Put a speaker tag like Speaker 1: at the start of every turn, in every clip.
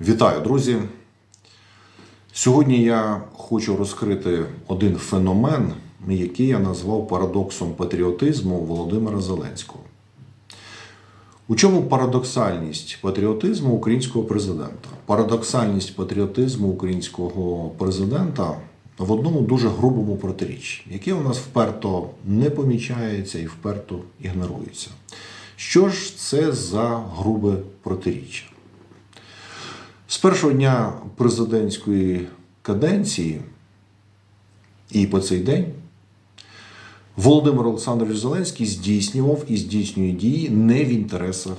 Speaker 1: Вітаю, друзі! Сьогодні я хочу розкрити один феномен, який я назвав парадоксом патріотизму Володимира Зеленського. У чому парадоксальність патріотизму українського президента? Парадоксальність патріотизму українського президента в одному дуже грубому протиріччі, яке у нас вперто не помічається і вперто ігнорується. Що ж це за грубе протиріччя? З першого дня президентської каденції і по цей день Володимир Олександрович Зеленський здійснював і здійснює дії не в інтересах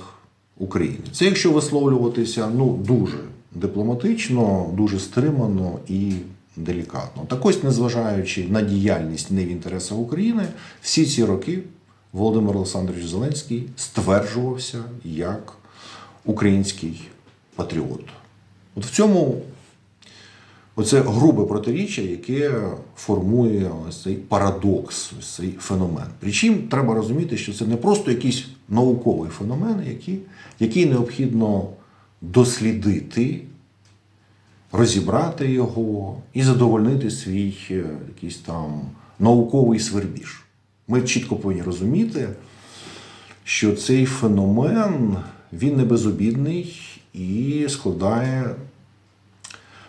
Speaker 1: України. Це якщо висловлюватися ну, дуже дипломатично, дуже стримано і делікатно. Так ось, незважаючи на діяльність не в інтересах України, всі ці роки Володимир Олександрович Зеленський стверджувався як український патріот. От в цьому оце грубе протиріччя, яке формує ось цей парадокс, ось цей феномен. Причому треба розуміти, що це не просто якийсь науковий феномен, який, який необхідно дослідити, розібрати його і задовольнити свій е, якийсь там науковий свербіж. Ми чітко повинні розуміти, що цей феномен він не безобідний і складає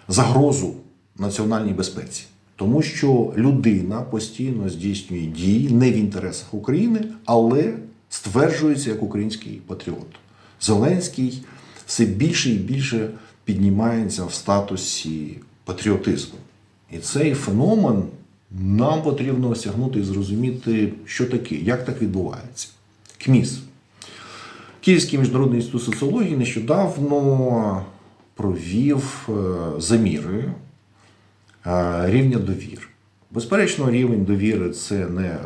Speaker 1: загрозу національній безпеці. Тому що людина постійно здійснює дії не в інтересах України, але стверджується як український патріот. Зеленський все більше і більше піднімається в статусі патріотизму. І цей феномен нам потрібно осягнути і зрозуміти, що таке, як так відбувається. КМІС. Київський міжнародний інститут соціології нещодавно провів е, заміри е, рівня довір. Безперечно, рівень довіри це не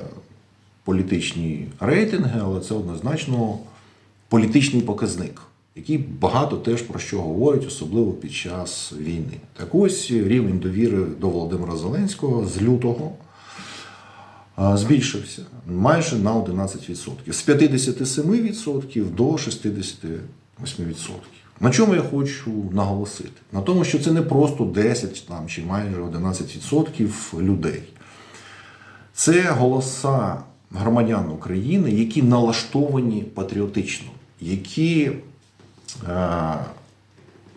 Speaker 1: політичні рейтинги, але це однозначно політичний показник, який багато теж про що говорить, особливо під час війни. Так ось рівень довіри до Володимира Зеленського з лютого збільшився майже на 11%. З 57% до 68%. На чому я хочу наголосити? На тому, що це не просто 10 там, чи майже 11% людей. Це голоса громадян України, які налаштовані патріотично, які е,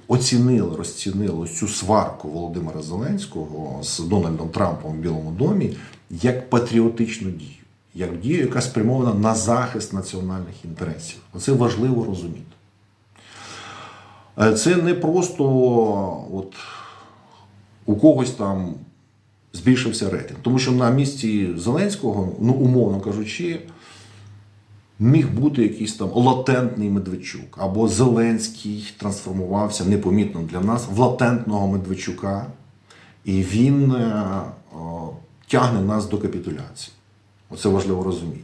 Speaker 1: оцінили, розцінили цю сварку Володимира Зеленського з Дональдом Трампом в Білому домі як патріотичну дію, як дію, яка спрямована на захист національних інтересів. Оце важливо розуміти. Е, Це не просто от, у когось там збільшився рейтинг. Тому що на місці Зеленського, ну умовно кажучи, міг бути якийсь там латентний Медведчук, або Зеленський трансформувався непомітно для нас в латентного Медведчука, і він е, о, тягне нас до капітуляції. Оце важливо розуміти.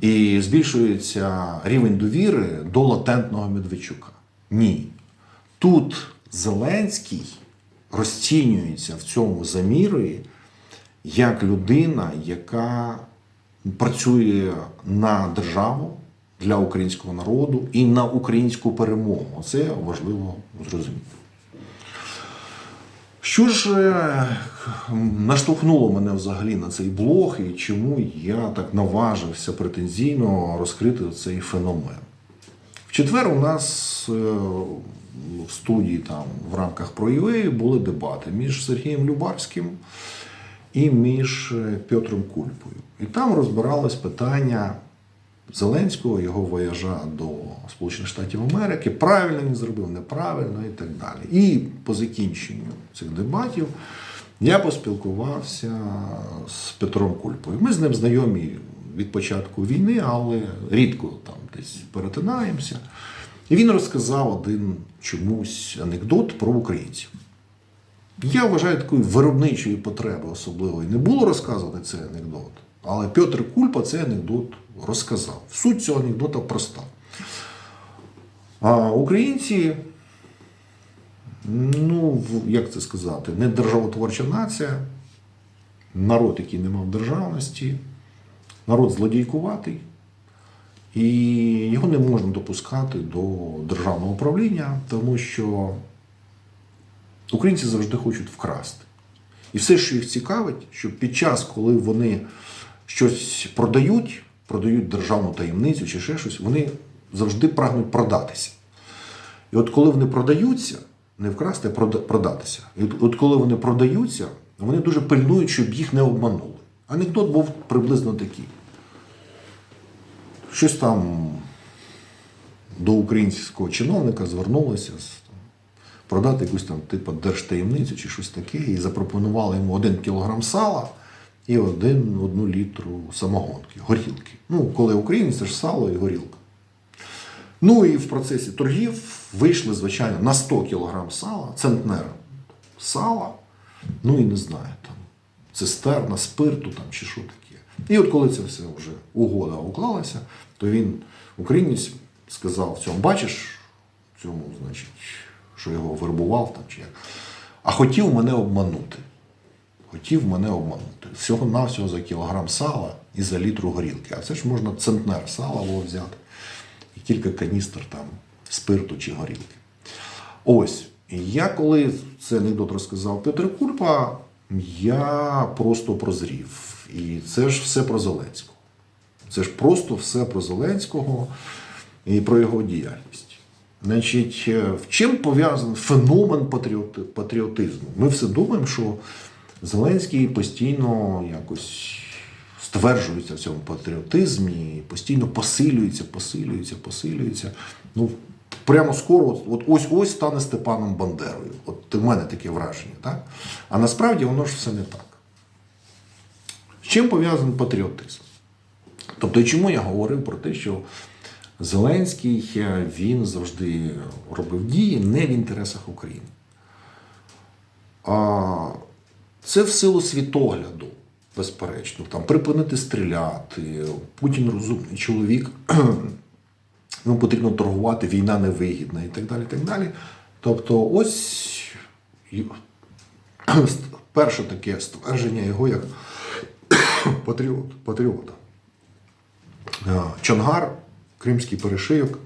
Speaker 1: І збільшується рівень довіри до латентного Медведчука. Ні. Тут Зеленський розцінюється в цьому замірі як людина, яка працює на державу для українського народу і на українську перемогу. Це важливо зрозуміти. Що ж е, наштовхнуло мене взагалі на цей блог і чому я так наважився претензійно розкрити цей феномен? Четвер у нас е, в студії там в рамках проєвеї були дебати між Сергієм Любарським і між е, Петром Кульпою. І там розбиралось питання Зеленського, його вояжа до Сполучених Штатів Америки, правильно він зробив, неправильно і так далі. І по закінченню цих дебатів я поспілкувався з Петром Кульпою. Ми з ним знайомі від початку війни, але рідко там десь перетинаємося. І він розказав один чомусь анекдот про українців. Я вважаю, такої виробничої потреби особливої не було розказувати цей анекдот. Але Петр Кульпа цей анекдот розказав. Суть цього анекдота проста. А українці, ну, як це сказати, не державотворча нація, народ, який не мав державності, народ злодійкуватий, І його не можна допускати до державного управління, тому що українці завжди хочуть вкрасти. І все, що їх цікавить, що під час, коли вони щось продають, продають державну таємницю чи ще щось, вони завжди прагнуть продатися. І от коли вони продаються, не вкрасти, а продатися. І от, коли вони продаються, вони дуже пильнують, щоб їх не обманули. Анекдот був приблизно такий. Щось там до українського чиновника звернулося продати якусь там типу держтаємницю чи щось таке, і запропонували йому один кілограм сала і один, одну літру самогонки, горілки. Ну, коли українець, це ж сало і горілка. Ну і в процесі торгів вийшли, звичайно, на 100 кг сала, центнер сала, ну і не знаю, там, цистерна, спирту там, чи що таке. І от коли це все вже угода уклалася, то він, українець, сказав цьому, бачиш, цьому, значить, що його вербував там чи як. А хотів мене обманути. Хотів мене обманути. Всього-навсього за кілограм сала і за літру горілки. А це ж можна центнер сала було взяти і кілька каністр там спирту чи горілки. Ось. Я коли цей анекдот розказав Петр Кульпа, я просто прозрів. І це ж все про Зеленського. Це ж просто все про Зеленського і про його діяльність. Значить, е, в чим пов'язаний феномен патріотизму? Ми все думаємо, що Зеленський постійно якось стверджується в цьому патріотизмі, постійно посилюється, посилюється, посилюється. Ну, прямо скоро, от, от ось ось стане Степаном Бандерою. От у мене таке враження, так? А насправді воно ж все не так. З чим пов'язаний патріотизм? Тобто, чому я говорив про те, що Зеленський е, він завжди робив дії не в інтересах України. А це в силу світогляду, безперечно. Там припинити стріляти. Путін розумний чоловік, йому потрібно торгувати, війна невигідна і так далі. Так далі. Тобто, ось перше таке ствердження його як патріот, патріота. Е, Чонгар, Кримський перешийок.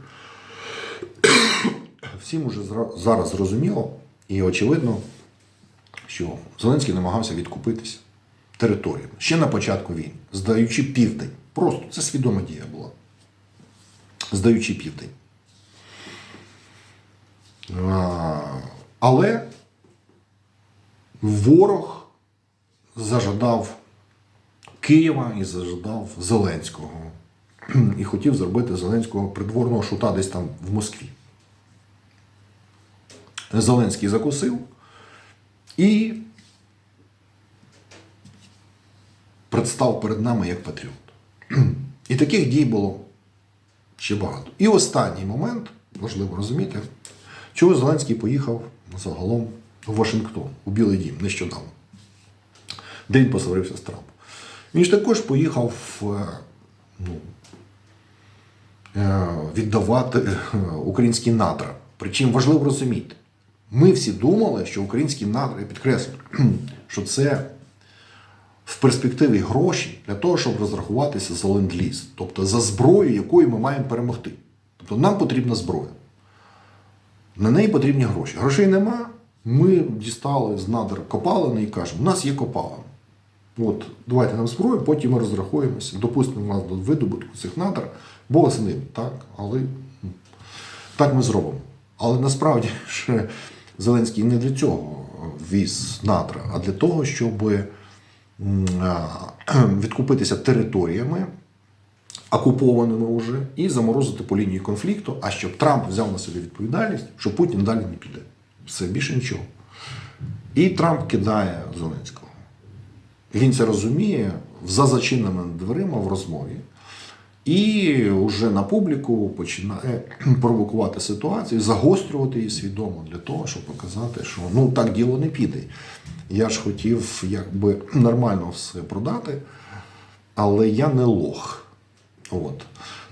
Speaker 1: Всім уже зараз зрозуміло і очевидно, що Зеленський намагався відкупитися територіями ще на початку війни, здаючи південь. Просто це свідома дія була. Здаючи південь. А, Але ворог зажадав Києва і зажадав Зеленського. І хотів зробити Зеленського придворного шута десь там в Москві. Зеленський закусив і представ перед нами як патріот. І таких дій було ще багато. І останній момент, важливо розуміти, чого Зеленський поїхав загалом в Вашингтон, у Білий Дім нещодавно, де він посварився з Трампом. Він ж також поїхав е, ну, віддавати е, українські надра. Причому важливо розуміти, ми всі думали, що українські надра, я підкреслю, що це в перспективі гроші для того, щоб розрахуватися за ленд-ліз, тобто за зброю, якою ми маємо перемогти. Тобто нам потрібна зброя. На неї потрібні гроші. Грошей нема. Ми дістали з надр копалини і кажемо, у нас є копалина. От, давайте нам зброю, потім ми розрахуємося, допустимо нас до видобутку цих надр, Бог з ним, так, але ну, так ми зробимо. Але насправді ж Зеленський не для цього віз надра, а для того, щоб відкупитися територіями, окупованими вже, і заморозити по лінії конфлікту, а щоб Трамп взяв на себе відповідальність, що Путін далі не піде. Все більше нічого. І Трамп кидає Зеленського. Він це розуміє за зачиненими дверима в розмові. І вже на публіку починає провокувати ситуацію, загострювати її свідомо для того, щоб показати, що ну так діло не піде. Я ж хотів якби нормально все продати, але я не лох. От.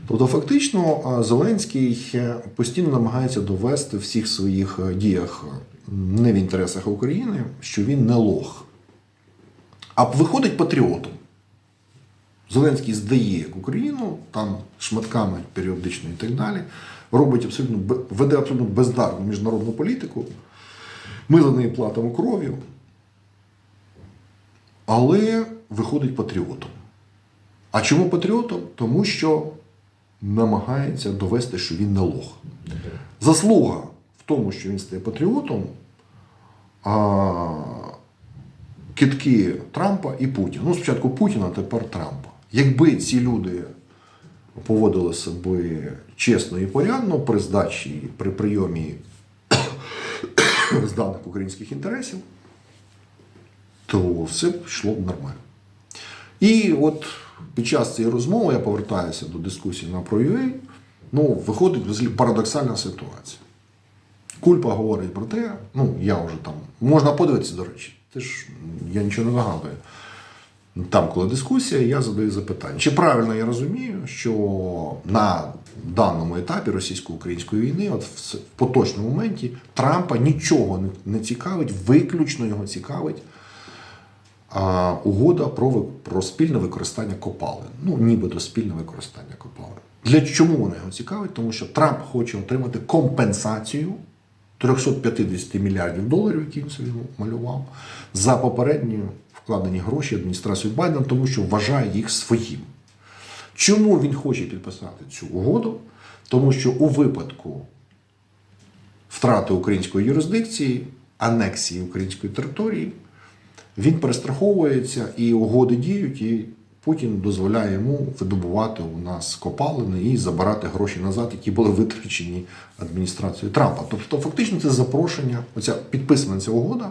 Speaker 1: Тобто, фактично, Зеленський е, постійно намагається довести в всіх своїх е, діях е, не в інтересах України, що він не лох. А виходить патріотом. Зеленський здає Україну, там шматками періодично і так далі, робить абсолютно веде абсолютно бездарну міжнародну політику. Ми за неї платимо кров'ю, але виходить патріотом. А чому патріотом? Тому що намагається довести, що він не лох. Заслуга в тому, що він стає патріотом, а китки Трампа і Путіна. Ну, спочатку Путіна, тепер Трампа. Якби ці люди поводили себе чесно і порядно при здачі, при прийомі зданих українських інтересів, то все йшло б нормально. І от під час цієї розмови я повертаюся до дискусії на ProUA, ну, виходить парадоксальна ситуація. Кульпа говорить про те, ну я вже там, можна подивитися, до речі, це ж я нічого не вигадую. Там, коли дискусія, я задаю запитання. Чи правильно я розумію, що на даному етапі російсько-української війни, от в поточному моменті, Трампа нічого не цікавить, виключно його цікавить а, угода про, про спільне використання копалин. Ну, нібито спільне використання копалин. Для чому вона його цікавить? Тому що Трамп хоче отримати компенсацію 350 мільярдів доларів, які він собі малював, за попередні вкладені гроші адміністрації Байдена, тому що вважає їх своїм. Чому він хоче підписати цю угоду? Тому що у випадку втрати української юрисдикції, анексії української території, він перестраховується і угоди діють, і Путін дозволяє йому видобувати у нас копалини і забирати гроші назад, які були витрачені адміністрацією Трампа. Тобто, фактично, це запрошення, оця підписана ця угода,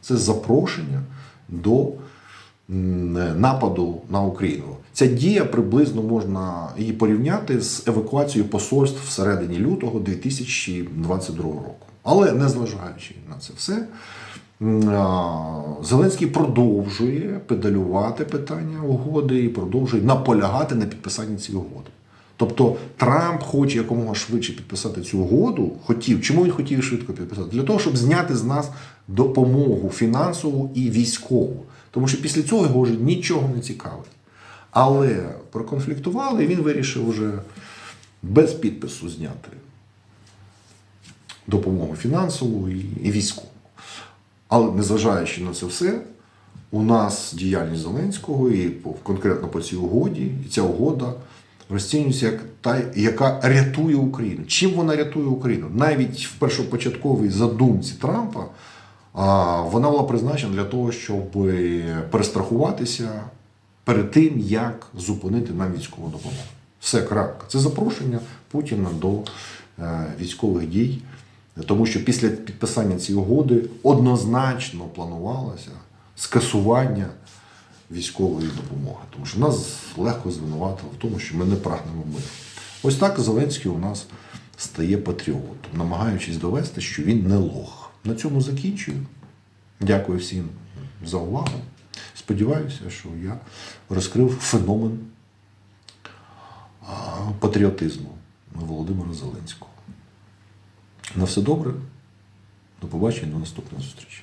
Speaker 1: це запрошення до нападу на Україну. Ця дія приблизно можна її порівняти з евакуацією посольств всередині лютого 2022 року. Але незважаючи на це все, Зеленський продовжує педалювати питання угоди і продовжує наполягати на підписанні цієї угоди. Тобто Трамп хоче якомога швидше підписати цю угоду. Хотів. Чому він хотів швидко підписати? Для того, щоб зняти з нас допомогу фінансову і військову. Тому що після цього його вже нічого не цікавить. Але проконфліктували, і він вирішив вже без підпису зняти допомогу фінансову і, військову. Але незважаючи на це все, у нас діяльність Зеленського і конкретно по цій угоді, і ця угода розцінюється як та, яка рятує Україну. Чим вона рятує Україну? Навіть в першопочатковій задумці Трампа вона була призначена для того, щоб перестрахуватися перед тим, як зупинити нам військову допомогу. Все крапка. Це запрошення Путіна до е, військових дій. Тому що після підписання цієї угоди однозначно планувалося скасування військової допомоги. Тому що нас легко звинуватили в тому, що ми не прагнемо миру. Ось так Зеленський у нас стає патріотом, намагаючись довести, що він не лох. На цьому закінчую. Дякую всім за увагу. Сподіваюся, що я розкрив феномен патріотизму Володимира Зеленського. На все добре. До побачення, до наступної зустрічі.